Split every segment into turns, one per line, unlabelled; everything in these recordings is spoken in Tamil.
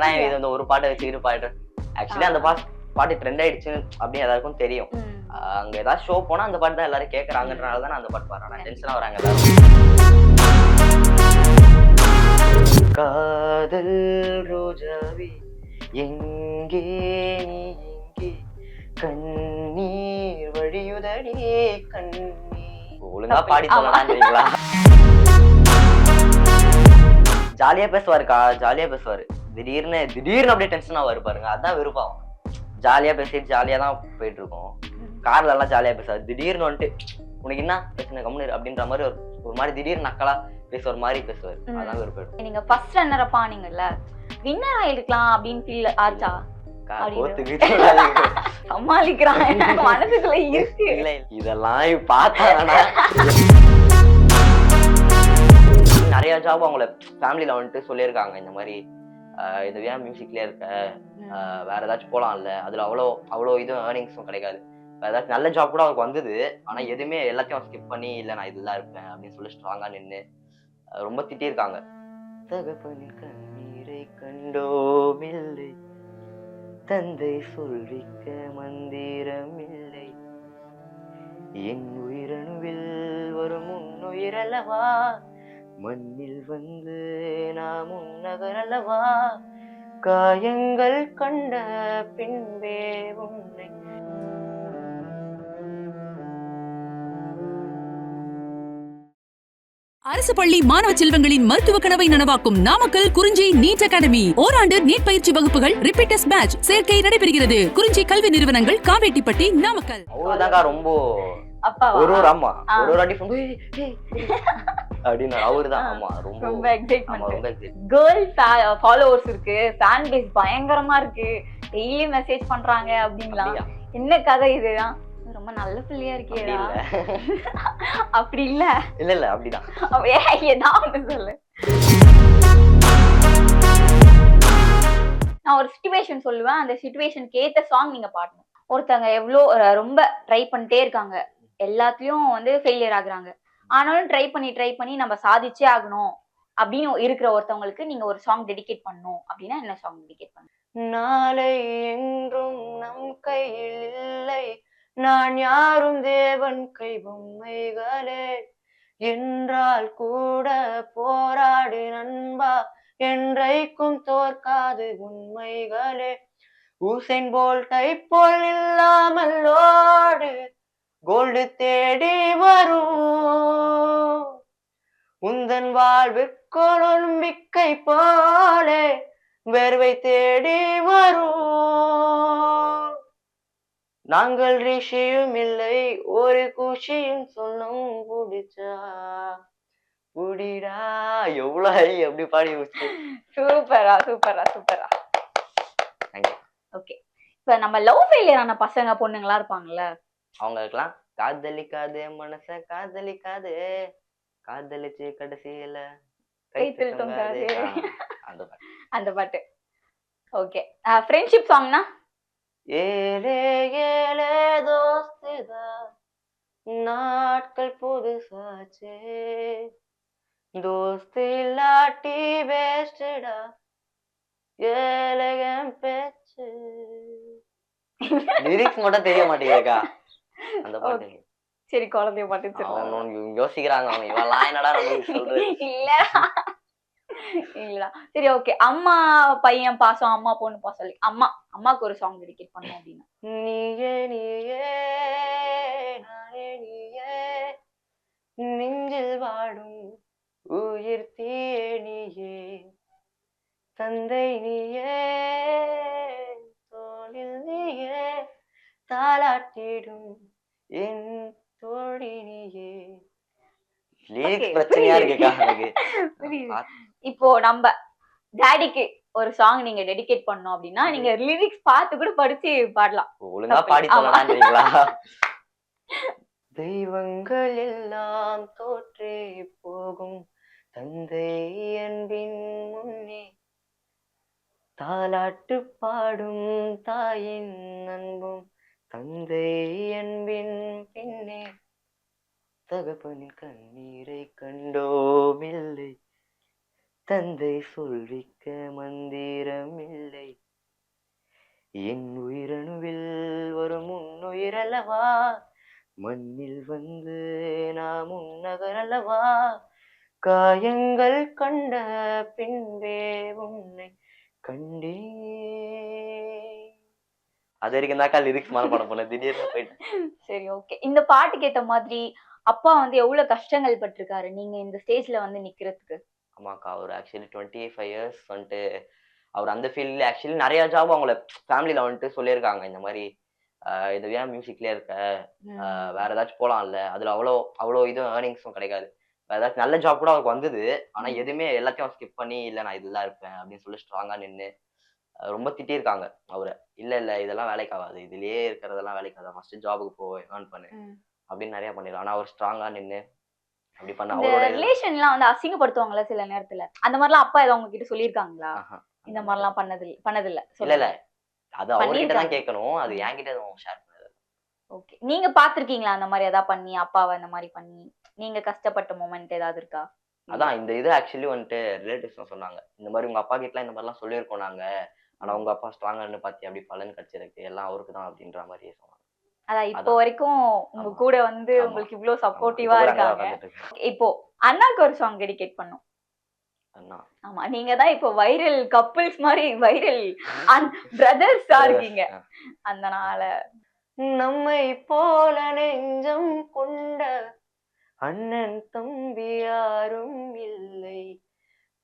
என்னடா இது வந்து ஒரு பாட்டை வச்சுக்கிட்டு பாடுறேன் ஆக்சுவலி அந்த பாட்டு பாட்டு ட்ரெண்ட் ஆயிடுச்சு அப்படின்னு எல்லாருக்கும் தெரியும். அங்க ஏதாவது ஷோ போனா அந்த பாட்டு தான் எல்லாரும் கேக்குறாங்கன்றனால தான் அந்த பாட்டு பாடுறேன். டென்ஷனா வராங்க எல்லாரும். காதல் ரோஜாவே எங்கே நீ எங்கே கண்ணீர் வழியுதடி கண்ணீர். ஒழுங்கா பாடி சொல்லலான்றீங்களா ஜாலியா பேசுவாருக்கா ஜாலியா பேசுவாரு. திடீர்னு திடீர்னு அப்படியே டென்ஷனா வரு பாருங்க. அதான் விருப்பம் ஜாலியா பேசிட்டு ஜாலியா தான் போயிட்டு இருக்கோம். கார்ல எல்லாம் ஜாலியா பேசுவாரு திடீர்னு வந்துட்டு உனக்கு என்ன பிரச்சனை? கம்முனு அப்படின்ற மாதிரி ஒரு ஒரு மாதிரி திடீர்னு நக்கலா பேச ஒரு மாதிரி பேசுவாரு. அதான் விருப்பம்.
நீங்க ஃபர்ஸ்ட் ரன்னர் பானீங்கல்ல? வின்னர் ஆயிருக்கலாம் அப்படின்னு ஃபீல் ஆச்சா. சமாளிக்கிறான். மனசுக்குள்ள இருக்கு.
இதெல்லாம் பார்த்தாங்கன்னா நிறைய ஜாப் அவங்கள ஃபேமிலில வந்துட்டு சொல்லியிருக்காங்க. இந்த மாதிரி இது ஏன் மியூசிக்லயே இருக்க வேற ஏதாச்சும் போலாம்ல. அதுல அவ்வளோ அவ்வளோ இதுவும் ஏர்னிங்ஸும் கிடைக்காது. வேற ஏதாச்சும் நல்ல ஜாப் கூட அவருக்கு வந்தது. ஆனா எதுவுமே எல்லாத்தையும் ஸ்கிப் பண்ணி இல்ல நான் இதுதான் இருப்பேன் அப்படின்னு சொல்லி ஸ்ட்ராங்கா நின்று ரொம்ப திட்டியிருக்காங்க தகப்பனின் கண்ணீரை கண்டோமில்லை தந்தை சொல்விக்க மந்திரம் இல்லை. என் உயிரணுவில் வரும் உன்னுயிரல்லவா மண்ணில் வந்து நாம் உன்னகரல்லவா காயங்கள் கண்ட பின்பே உன்னை.
அரசு பள்ளி மாணவ செல்வங்களின் மருத்துவ கனவை நனவாக்கும் நாமக்கல் குறிஞ்சி நீட் அகாடமி. ஓராண்டு நீட் பயிற்சி வகுப்புகள் ரிப்பீட்டர்ஸ் பேட்ச் சேர்க்கை நடைபெறுகிறது. குறிஞ்சி கல்வி நிறுவனங்கள் காவேட்டிப்பட்டி நாமக்கல்.
அவருதாங்க ரொம்ப. ஒரு ஒரு ஆமா. ஒரு ஒரு அடி அப்படின்னு அவருதான். ஆமா ரொம்ப
ரொம்ப எக்ஸைட்மெண்ட். கேர்ள் ஃபாலோவர்ஸ் இருக்கு ஃபேன் பேஸ் பயங்கரமா இருக்கு. டெய்லி மெசேஜ் பண்றாங்க அப்படிங்களா? என்ன கதை இதுதான்? ரொம்ப நல்ல பிள்ளையா
இல்ல.
அப்படி இல்ல.
இல்ல இல்ல அப்படிதான்.
ஏதாவது சொல்லு. நான் ஒரு சுச்சுவேஷன் சொல்லுவேன். அந்த சுச்சுவேஷனுக்கு ஏத்த சாங் நீங்க பாடணும். ஒருத்தங்க எவ்வளோ ரொம்ப ட்ரை பண்ணிட்டே இருக்காங்க. எல்லாத்துலயும் வந்து ஃபெயிலியர் ஆகுறாங்க. ஆனாலும் ட்ரை பண்ணி ட்ரை பண்ணி நம்ம சாதிச்சே ஆகணும் அப்படின்னு இருக்கிற ஒருத்தவங்களுக்கு நீங்க ஒரு சாங் டெடிகேட் பண்ணும் அப்படின்னா என்ன சாங் டெடிகேட் பண்ணணும்?
நாளை என்றும் நம் கையில் இல்லை. நான் யாரும் தேவன் கை பொம்மைகளே. என்றால் கூட போராடு நண்பா. என்றைக்கும் தோற்காது உண்மைகளே. ஊசைன் போல் போல் இல்லாமல் ஓடு. கோல்டு தேடி வரும். உந்தன் வாழ்வுக்கு நம்பிக்கை போலே வேர்வை தேடி வரும். நாங்கள் ரிஷியும் இல்லை ஒரு குஷியும் சொன்னோம் புடிச்சா புடிடா எவ்வளவு ஹை எப்படி பாடி முடிச்சு.
சூப்பரா சூப்பரா சூப்பரா. ஓகே இப்ப நம்ம லவ் ஃபெயிலியர் ஆன பசங்க பொண்ணுங்களா இருப்பாங்கல்ல?
அவங்களுக்கெல்லாம் காதலிக்காதே மனச காதலிக்காதே. காதலிச்சு கடைசியில
கைத்தில் தொங்காதே.
அந்த பாட்டு.
அந்த பாட்டு. ஓகே ஃப்ரெண்ட்ஷிப் சாங்னா
ஏலே ஏலே தோஸ்துதா. நாட்கள் புதுசாச்சே. தோஸ்து இல்லாட்டி வேஸ்டடா. ஏலகம் பேச்சு. லிரிக்ஸ் மட்டும் தெரிய மாட்டேங்குதுக்கா. அந்த பாட்டு
சரி குழந்தைய பாட்டு
அவனும் யோசிக்கிறாங்க அவங்க இவெல்லாம் என்னடா
இல்ல இல்லடா. சரி ஓகே. அம்மா பையன் பாசம் அம்மா பொண்ணு பாசம் அம்மா அம்மாக்கு ஒரு சாங் டெடிகேட் பண்ணோம் அப்படின்னா.
நீயே நீயே நானே நீயே. நெஞ்சில் வாடும் உயிர் தீயே நீயே. தந்தை நீயே தோளில் நீயே. தாளாட்டிடும் என் தோழி நீயே
Okay,
லிரிக்ஸ் பிரச்சனையா இருக்குக்கா எனக்கு.
இப்போ நம்ம டாடிக்கு ஒரு சாங் நீங்க டெடிகேட் பண்ணோம் அப்படின்னா நீங்க லிரிக்ஸ் பார்த்து கூட படிச்சு பாடலாம்.
ஒழுங்கா. பாடி
ஆமா.
சொல்லலான்றீங்களா? தெய்வங்கள் எல்லாம் தோற்றே போகும். தந்தை அன்பின் முன்னே தாலாட்டு பாடும் தாயின் அன்பும். தந்தை அன்பின் பின்னே தகப்பனின் கண்ணீரை கண்டோமில்லை. தந்தை சொல்விக்க மந்திரம் இல்லை
என் உயிரணுவில் வரும் முன்னுயிரல்லவா? மண்ணில் வந்து நாம் உன்னகரல்லவா காயங்கள் கண்ட பின்பே உன்னை கண்டே அது வரைக்கும் தாக்கா லிரிக்ஸ் மேல படம் போனேன். திடீர்னு போயிட்டு
சரி ஓகே இந்த பாட்டுக்கு ஏத்த மாதிரி அப்பா வந்து எவ்வளவு கஷ்டங்கள் பட்டிருக்காரு நீங்க இந்த ஸ்டேஜ்ல வந்து நிக்கிறதுக்கு?
ஆமாக்கா அவர் ஆக்சுவலி டுவெண்ட்டி ஃபைவ் இயர்ஸ் வந்துட்டு அவர் அந்த ஃபீல்டில் ஆக்சுவலி நிறைய ஜாப் அவங்கள ஃபேமிலியில் வந்துட்டு சொல்லியிருக்காங்க. இந்த மாதிரி இது ஏன் மியூசிக்லேயே இருக்க வேற ஏதாச்சும் போலாம்ல. அதுல அவ்வளோ அவ்வளோ இதுவும் ஏர்னிங்ஸும் கிடைக்காது. வேற ஏதாச்சும் நல்ல ஜாப் கூட அவருக்கு வந்தது. ஆனா எதுவுமே எல்லாத்தையும் ஸ்கிப் பண்ணி இல்ல நான் இதெல்லாம் இருப்பேன் அப்படின்னு சொல்லி ஸ்ட்ராங்கா நின்று ரொம்ப திட்டியிருக்காங்க அவரை இல்ல இல்ல இதெல்லாம் வேலைக்கு ஆகாது. இதுலயே இருக்கிறதெல்லாம் வேலைக்கு ஆகாது. ஃபர்ஸ்ட் ஜாபுக்கு போ ஏர்ன் பண்ணு. அப்படின்னு நிறைய பண்ணிடலாம் ஆனா அவர் ஸ்ட்ராங்கா நின்று அப்படி பண்ண
இந்த
அவரோட
ரிலேஷன்லாம் வந்து அசிங்கப்படுத்துவாங்கல்ல சில நேரத்துல? அந்த மாதிரிலாம் அப்பா ஏதோ உங்ககிட்ட சொல்லியிருக்காங்களா. இந்த மாதிரிலாம் பண்ணது பண்ணதில்ல.
இல்ல இல்ல. அது அவர்கிட்ட தான். கேட்கணும். அது என்கிட்ட எதுவும் ஷேர் பண்ணது
ஓகே. நீங்க பாத்திருக்கீங்களா அந்த மாதிரி ஏதாவது பண்ணி அப்பாவை அந்த மாதிரி பண்ணி? நீங்க கஷ்டப்பட்ட மொமெண்ட் ஏதாவது இருக்கா?
அதான் இந்த இது ஆக்சுவலி வந்துட்டு ரிலேட்டிவ்ஸ் சொன்னாங்க. இந்த மாதிரி உங்க அப்பா கிட்ட இந்த மாதிரிலாம் சொல்லியிருக்கோம் நாங்க. ஆனா உங்க அப்பா ஸ்ட்ராங்கா இருந்து பாத்தி அப்படி பலன் கிடைச்சிருக்கு. எல்லாம் அவருக்கு தான் அப்படின்ற மாதிரி சொன்னாங்க.
அதான் இப்போ. வரைக்கும் உங்க. கூட வந்து. உங்களுக்கு
ஆமா,
சப்போர்ட்டிவா இருக்காங்க. இப்போ அண்ணாக்கு ஒரு சாங் டெடிகேட் பண்ணும்.
அண்ணா.
ஆமா நீங்க தான் இப்போ வைரல் கப்பிள்ஸ் மாதிரி வைரல் பிரதர்ஸா இருக்கீங்க. அதனால
நம்மை போல நெஞ்சம் கொண்ட அண்ணன் தம்பி யாரும் இல்லை.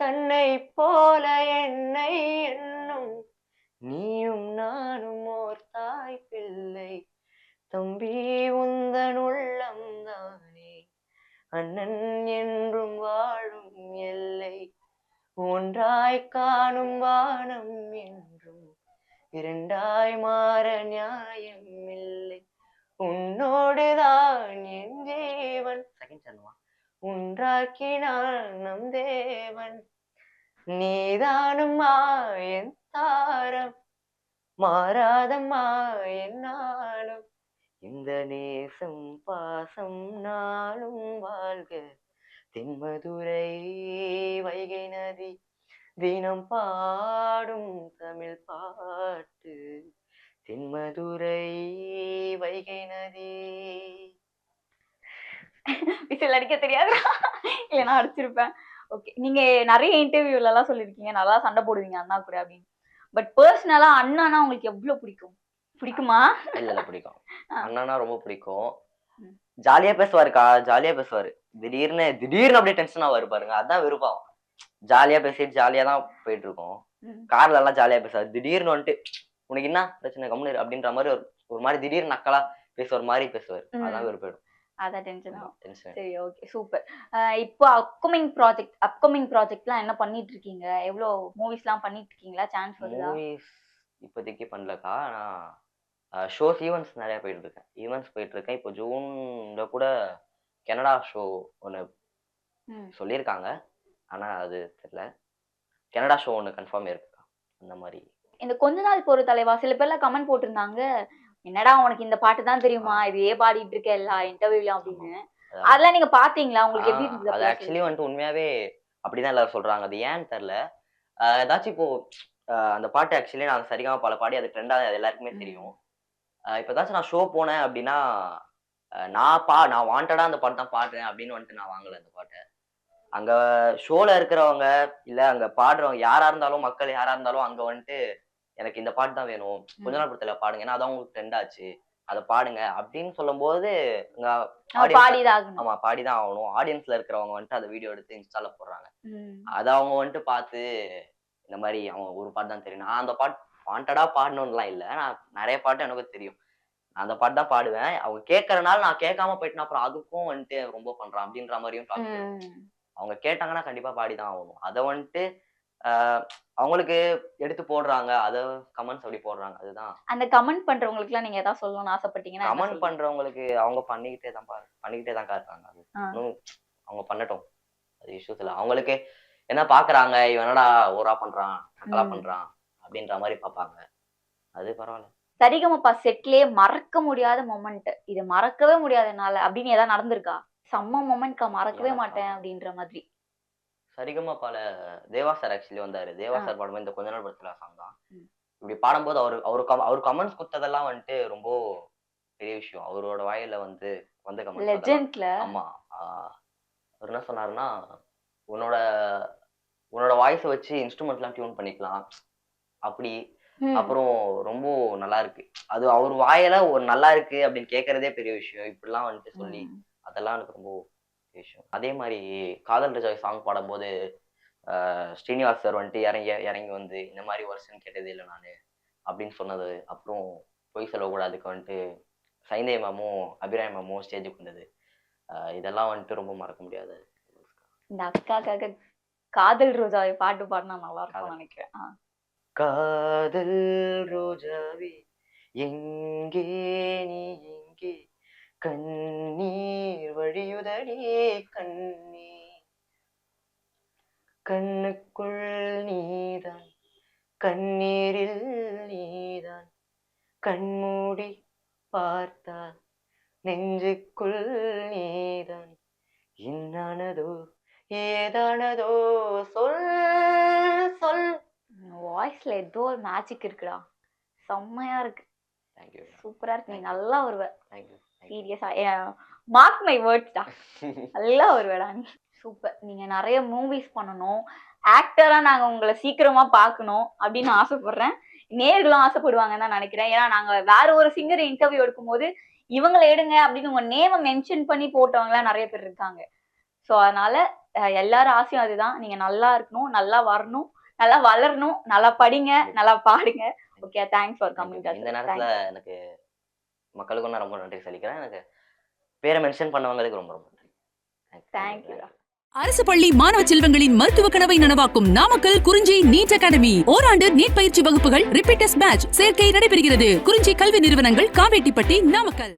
தன்னை போல என்னை என்னும் நீயும் நானும் ஓர் தாய் பிள்ளை. தம்பி உந்தன் உள்ளம் தானே. அண்ணன் என்றும் வாழும் எல்லை. ஒன்றாய் காணும் வானம் என்றும் இரண்டாய் மாற நியாயம் இல்லை. உன்னோடுதான் என் ஜீவன் செகண்ட் சரணமா உன்றாக்கினான் நம் தேவன். நீதானும்மா என் தாரம் மாறாதம்மா என்னாலும். இந்த நேசம் பாசம் நாளும் வாழ்க. தென்மதுரை வைகை நதி தினம் பாடும் தமிழ் பாட்டு. தென்மதுரை வைகை நதி.
விசில் அடிக்க தெரியாது இல்ல நான் அடிச்சிருப்பேன். ஓகே நீங்க நிறைய இன்டர்வியூல எல்லாம் சொல்லிருக்கீங்க நல்லா சண்டை போடுவீங்க அண்ணா கூட அப்படின்னு. பட் பர்சனலா அண்ணானா உங்களுக்கு எவ்வளவு பிடிக்கும்? பிடிக்குமா?
இல்ல இல்ல பிடிக்கும். அண்ணனா ரொம்ப பிடிக்கும். ஜாலியா பேசுவாருக்கா? ஜாலியா பேசுவாரு. திடீர்னு திடீர்னு அப்படியே டென்ஷனா வரு பாருங்க. அதான் விருப்பம். ஜாலியா பேசிட்டு ஜாலியா தான் போயிட்டு இருக்கோம். கார்ல எல்லாம் ஜாலியா பேசுவாரு. திடீர்னு வந்துட்டு உனக்கு என்ன பிரச்சனை? கம்முனு இரு" அப்படின்ற மாதிரி ஒரு ஒரு மாதிரி திடீர்னு நக்கலா பேச ஒரு மாதிரி பேசுவாரு. அதான் விருப்பம்
அதான் டென்ஷன் ஆகும் சரி ஓகே சூப்பர் இப்போ அப்கமிங் ப்ராஜெக்ட் அப்கமிங் ப்ராஜெக்ட்லாம் என்ன பண்ணிட்டு இருக்கீங்க எவ்வளோ மூவிஸ்லாம் பண்ணிட்டு இருக்கீங்களா சான்ஸ் வருதா?
மூவிஸ் இப்போதைக்கு பண்ணலக்கா. நான் ஷோஸ் ஈவெண்ட்ஸ் நிறைய போயிட்டு இருக்கேன் ஈவெண்ட்ஸ் போயிட்டு இருக்கேன் இப்போ ஜூன்ல கூட கனடா ஷோ ஒன்று. சொல்லியிருக்காங்க. ஆனா அது தெரியல. கனடா ஷோ ஒன்று கன்ஃபார்ம் இருக்குக்கா அந்த மாதிரி.
இந்த கொஞ்ச நாள் போற தலைவா சில பேர்லாம் கமெண்ட் போட்டிருந்தாங்க. என்னடா உனக்கு இந்த பாட்டு தான் தெரியுமா? இதையே பாடிட்டு இருக்க எல்லா இன்டர்வியூலாம் அப்படின்னு. அதெல்லாம் நீங்க பாத்தீங்களா? உங்களுக்கு எப்படி
ஆ, அது
இருந்தது
ஆக்சுவலி வந்துட்டு உண்மையாவே அப்படிதான் எல்லாரும் சொல்றாங்க. அது ஏன்னு தெரியல. ஏதாச்சும் இப்போ அந்த பாட்டு ஆக்சுவலி நான் சரிகமா பல பாடி அது ட்ரெண்டா அது எல்லாருக்குமே. தெரியும். இப்போ ஏதாச்சும் நான் ஷோ போனேன் அப்படின்னா நான் பா நான் வாண்டடா அந்த பாட்டு தான் பாடுறேன் அப்படின்னு வந்துட்டு நான் வாங்கல அந்த பாட்டை. அங்க ஷோல இருக்கிறவங்க இல்ல அங்க பாடுறவங்க யாரா இருந்தாலும் மக்கள் யாரா இருந்தாலும் அங்க வந்துட்டு எனக்கு இந்த பாட்டு தான் வேணும். கொஞ்ச நாள் பொறுத்தல பாடுங்க. ஏன்னா அதான் உங்களுக்கு ட்ரெண்ட் ஆச்சு. அதை பாடுங்க. அப்படின்னு சொல்லும்போது ஆமா பாடிதான் ஆகணும். ஆடியன்ஸ்ல இருக்கிறவங்க வந்துட்டு அதை வீடியோ எடுத்து இன்ஸ்டால போடுறாங்க. அதை அவங்க வந்துட்டு பார்த்து இந்த மாதிரி அவங்க ஒரு பாட்டு தான் தெரியும். நான் அந்த பாட்டு வாண்டடா பாடணும்லாம் இல்லை. நான் நிறைய பாட்டு எனக்கு தெரியும். நான் அந்த பாட்டு தான் பாடுவேன். அவங்க கேட்கறனால நான் கேட்காம போயிட்டேன் அப்புறம் அதுக்கும் வந்துட்டு ரொம்ப பண்றான் அப்படின்ற மாதிரியும். அவங்க கேட்டாங்கன்னா கண்டிப்பா பாடிதான் ஆகணும். அதை வந்துட்டு அவங்களுக்கு எடுத்து போடுறாங்க. அதை கமெண்ட்ஸ் அப்படி போடுறாங்க. அதுதான்.
அந்த கமெண்ட் பண்றவங்களுக்குலாம் நீங்க ஏதாவது சொல்லணும்னு ஆசைப்பட்டீங்கன்னா
கமெண்ட்? பண்றவங்களுக்கு அவங்க பண்ணிக்கிட்டே தான் பா பண்ணிக்கிட்டே தான் இருக்காங்க அது அவங்க பண்ணட்டும். அது இஷ்யூஸ் இல்லை. அவங்களுக்கு என்ன பாக்குறாங்க? இவன் என்னடா ஓரா பண்றான்? நக்கலா. பண்றான்? அப்படின்ற மாதிரி பார்ப்பாங்க அது பரவாயில்ல.
சரிகமப்பா செட்லயே மறக்க முடியாத மொமெண்ட் இது மறக்கவே முடியாத என்னால. அப்படின்னு ஏதாவது நடந்திருக்கா? செம்ம மொமெண்ட்க்கா மறக்கவே? மாட்டேன் அப்படின்ற மாதிரி.
சரிகமா பல தேவா சார் ஆக்சுவலி வந்தாரு. தேவா. சார் பாடும்போது இந்த கொஞ்ச நாள் படத்துல சாங் தான். இப்படி பாடும்போது அவரு அவரு அவர் கமெண்ட்ஸ் கொடுத்ததெல்லாம் வந்துட்டு ரொம்ப பெரிய விஷயம். அவரோட வாயில வந்து வந்த கமெண்ட் ஆமா. அவர் என்ன சொன்னாருன்னா உன்னோட உன்னோட வாய்ஸை வச்சு இன்ஸ்ட்ருமெண்ட்லாம் டியூன் பண்ணிக்கலாம். அப்படி. அப்புறம் ரொம்ப நல்லா இருக்கு. அது அவர் வாயில ஒரு நல்லா இருக்கு அப்படின்னு கேட்கறதே பெரிய விஷயம். இப்படிலாம் வந்துட்டு சொல்லி அதெல்லாம் எனக்கு ரொம்ப விஷயம் அதே மாதிரி காதல் ரஜாய் சாங் பாடும்போது ஸ்ரீனிவாஸ் சார் வந்துட்டு இறங்கி இறங்கி வந்து இந்த மாதிரி வருஷன் கேட்டதே இல்லை நான் அப்படின்னு சொன்னது. அப்புறம் பொய் சொல்லக்கூடாதுக்கு வந்துட்டு சைந்தே மேமும் அபிராய் மேமும் ஸ்டேஜுக்கு வந்தது. இதெல்லாம் வந்துட்டு ரொம்ப மறக்க முடியாது.
இந்த அக்காக்காக காதல் ரோஜாவை பாட்டு பாடினா நல்லா இருக்கும். நினைக்கிறேன்.
காதல் ரோஜாவே எங்கே நீ எங்கே கண்ணீர் வழியுதடி கண்ணீர் கண்ணுக்குள் நீதான் கண்ணீரில் நீதான். கண்மூடி பார்த்தால் நெஞ்சுக்குள் நீதான். என்னானதோ ஏதானதோ சொல் சொல்.
வாய்ஸ்ல ஏதோ ஒரு மேஜிக் இருக்குடா. செம்மையா இருக்கு.
தேங்க்யூ
சூப்பரா இருக்கு. நீ நல்லா வருவ.
தேங்க்யூ
சீரியஸா மார்க் மை வேர்ட்ஸ் டா. நல்லா வருவடா நீ. சூப்பர் நீங்க நிறைய மூவிஸ் பண்ணணும். ஆக்டரா நாங்க உங்களை சீக்கிரமா பார்க்கணும் அப்படின்னு ஆசைப்படுறேன். நேர்களும் ஆசைப்படுவாங்கன்னு தான் நினைக்கிறேன். ஏன்னா நாங்க வேற ஒரு சிங்கர் இன்டர்வியூ எடுக்கும்போது இவங்களை எடுங்க அப்படின்னு உங்க நேமை மென்ஷன் பண்ணி போட்டவங்களாம் நிறைய பேர் இருக்காங்க. ஸோ அதனால எல்லாரும் ஆசையும் அதுதான். நீங்க நல்லா இருக்கணும் நல்லா வரணும் நல்லா வளரணும் நல்லா படிங்க நல்லா பாடுங்க. ஓகே தேங்க்ஸ் ஃபார் கம்மிங்
இந்த நேரத்துல எனக்கு மக்களுக்கும் நான் ரொம்ப நன்றி சொல்லிக்கிறேன். எனக்கு பேரை மென்ஷன் பண்ணவங்களுக்கு ரொம்ப ரொம்ப நன்றி.
Thank you.
அரசு பள்ளி மாணவ செல்வங்களின் மருத்துவ கனவை நனவாக்கும் நாமக்கல் குறிஞ்சி நீட் அகாடமி. ஓராண்டு நீட் பயிற்சி வகுப்புகள் ரிப்பீட்டர்ஸ் பேட்ச் சேர்க்கை நடைபெறுகிறது. குறிஞ்சி கல்வி நிறுவனங்கள் காவேட்டிப்பட்டி நாமக்கல்.